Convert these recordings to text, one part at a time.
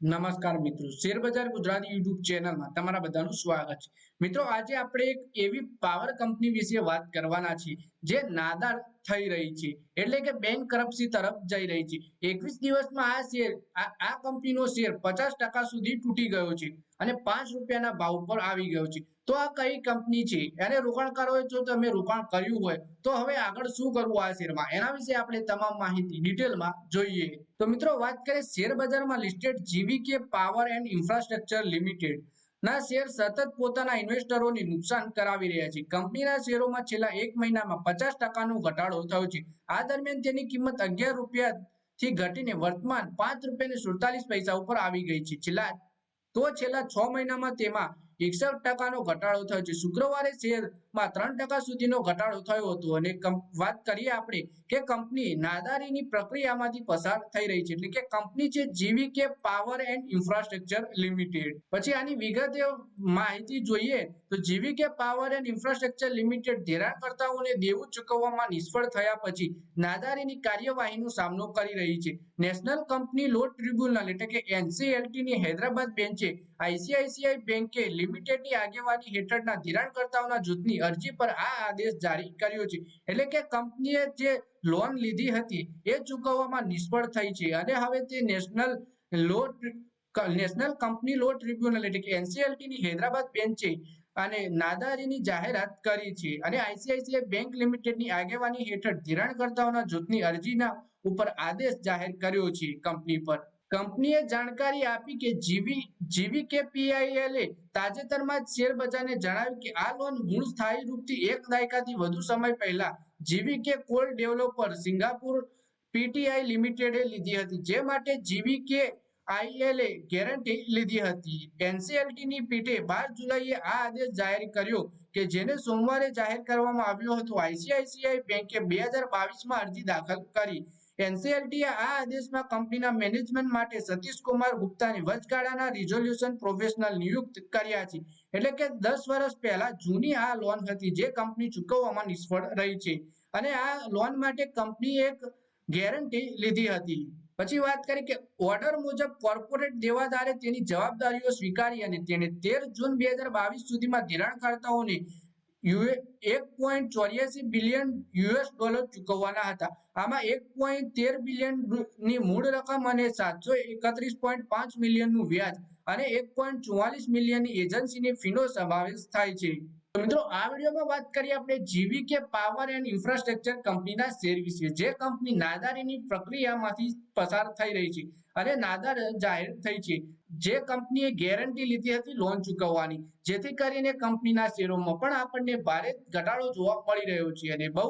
નમસ્કાર મિત્રો. શેરબજાર ગુજરાતી યુટ્યુબ ચેનલમાં તમારા બધાનું સ્વાગત છે. મિત્રો, આજે આપણે એક એવી પાવર કંપની વિશે વાત કરવાના છીએ, જે નાદાર થઈ રહી છે. એટલે કે બેંક કરપ્સી તરફ જઈ રહી છે. એકવીસ દિવસમાં આ શેર, આ કંપનીનો શેર પચાસ ટકા સુધી તૂટી ગયો છે અને પાંચ રૂપિયાના ભાવ પર આવી ગયો છે. તો આ કઈ કંપની છે? એને રોકાણકારોએ જો તમે રોકાણ કર્યું હોય, તો હવે આગળ શું કરવું આ શેરમાં? એના વિશે આપણે તમામ માહિતી ડિટેલમાં જોઈએ. તો મિત્રો, વાત કરીએ શેર બજારમાં listed GVK power and infrastructure limited ના શેર સતત પોતાના ઇન્વેસ્ટરોને નુકસાન કરાવી રહ્યા છે. કંપનીના શેરોમાં છેલ્લા એક મહિનામાં પચાસ ટકાનો ઘટાડો થયો છે. આ દરમિયાન તેની કિંમત અગિયાર રૂપિયા થી ઘટીને વર્તમાન પાંચ રૂપિયા સુડતાલીસ પૈસા ઉપર આવી ગઈ છે. છેલ્લા તો છેલ્લા છ મહિનામાં તેમાં એકસઠ ટકાનો ઘટાડો થયો છે. શુક્રવારે શેરમાં ત્રણ ટકા સુધીનો ઘટાડો થયો હતો. અને વાત કરીએ આપણે કે કંપની નાદારીની પ્રક્રિયામાંથી પસાર થઈ રહી છે. એટલે કે કંપની છે GVK power and infrastructure limited. પછી આની વિગતે માહિતી જોઈએ તો GVK power and infrastructure limited ધિરાણકર્તાઓને દેવું ચૂકવવામાં નિષ્ફળ થયા પછી નાદારીની કાર્યવાહીનો સામનો કરી રહી છે. નેશનલ કંપની લો ટ્રિબ્યુનલ એટલે કે એનસીએલટીની હૈદરાબાદ બેન્ચે આઈસીઆઈસીઆઈ બેન્કે લિમિટેડની આગેવાની હેઠળના ધિરાણકર્તાઓના જૂથની અરજી પર આ આદેશ જારી કર્યો છે. એટલે કે કંપનીએ જે લોન લીધી હતી, એ ચૂકવવામાં નિષ્ફળ થઈ છે. અને હવે તે national law national company law tribunal એટલે કે એનસીએલટી ની હૈદરાબાદ બેન્ચે અને નાદારીની જાહેરાત કરી છે. અને આઈસીઆઈસીઆઈ બેંક લિમિટેડની આગેવાની હેઠળ ધિરાણકર્તાઓના જૂથની અરજીના ઉપર આદેશ જાહેર કર્યો છે કંપની પર. કંપનીએ જાણકારી આપી કે જીવી જીવીકેપીઆઈએલે તાજેતરમાં જ શેર બજારને જણાવ્યું કે આ લોન મૂળ સ્થાયી રૂપથી એક દાયકાથી વધુ સમય પહેલા GVK coal developer Singapore PTI લિમિટેડે લીધી હતી, જે માટે જીવીકે આઈએલએ ગેરંટી લીધી હતી. એનસીએલટીની પીઠે બાર જુલાઈએ આ આદેશ જાહેર કર્યો કે જેને સોમવારે જાહેર કરવામાં આવ્યો હતો. આઈસીઆઈસીઆઈ બેંકે બે હજાર બાવીસમાં અરજી દાખલ કરી એનસીએલટીએ આ આદેશમાં કંપનીના મેનેજમેન્ટ માટે સતીશ કુમાર ગુપ્તાને વચગાળાના રિઝોલ્યુશન પ્રોફેશનલ નિયુક્ત કર્યા છે. એટલે કે દસ વર્ષ પહેલા જૂની આ લોન હતી જે કંપની ચૂકવવામાં નિષ્ફળ રહી છે. અને આ લોન માટે કંપની એક ગેરંટી લીધી હતી. પછી વાત કરી કે ઓર્ડર મુજબ કોર્પોરેટ દેવાદારે તેની જવાબદારીઓ સ્વીકારી અને તેને તેર જૂન બે હજાર બાવીસ સુધીમાં ધિરાણકર્તાઓને એક પોઈન્ટ ચોર્યાસી બિલિયન યુએસ ડોલર ચૂકવવાના હતા. આમાં એક પોઈન્ટ તેર બિલિયનની મૂળ રકમ અને સાતસો એકત્રીસ પોઈન્ટ પાંચ મિલિયનનું વ્યાજ અને એક પોઈન્ટ ચુમ્માલીસ મિલિયનની એજન્સીની ફીનો સમાવેશ થાય છે. મિત્રો, આ વિડીયોમાં વાત કરીએ આપણે જીવીકે પાવર એન્ડ ઇન્ફ્રાસ્ટ્રક્ચર કંપનીના શેર વિશે. જે કંપની નાદારીની પ્રક્રિયામાંથી પસાર થઈ રહી છે અને નાદાર જાહેર થઈ છે. જે કંપનીએ ગેરંટી લીધી હતી લોન ચૂકવવાની. જેથી કરીને કંપનીના શેરોમાં પણ આપણને ભારે ઘટાડો જોવા મળી રહ્યો છે અને બહુ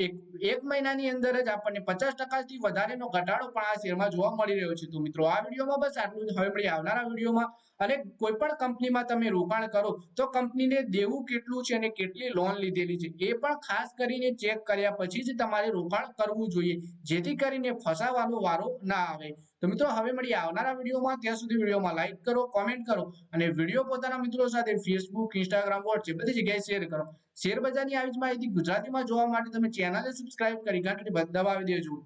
એક મહિનાની અંદર જ આપણને પચાસ ટકાથી વધારેનો ઘટાડો પણ આ શેરમાં જોવા મળી રહ્યો છે. તો મિત્રો, આ વિડીયોમાં બસ આટલું જ. હવે મળી આવનારા વિડીયોમાં. અને કોઈ પણ કંપનીમાં તમે રોકાણ કરો, તો કંપનીને દેવું કેટલું છે અને કેટલી લોન લીધેલી છે, એ પણ ખાસ કરીને ચેક કર્યા પછી જ તમારે રોકાણ કરવું જોઈએ, જેથી કરીને ફસાવાનો વારો ના આવે. તો મિત્રો, હવે મળી આવનારા વિડીયોમાં. ત્યાં સુધી વિડીયોમાં લાઈક કરો કોમેન્ટ કરો અને વીડિયો પોતાના મિત્રો સાથે ફેસબુક ઇન્સ્ટાગ્રામ વોટ્સએપ બધી જગ્યાએ શેર કરો. શેર બજારની આવી જ માહિતી ગુજરાતીમાં જોવા માટે તમે ચેનલને સબસ્ક્રાઇબ કરી ઘંટડી દબાવી દેજો.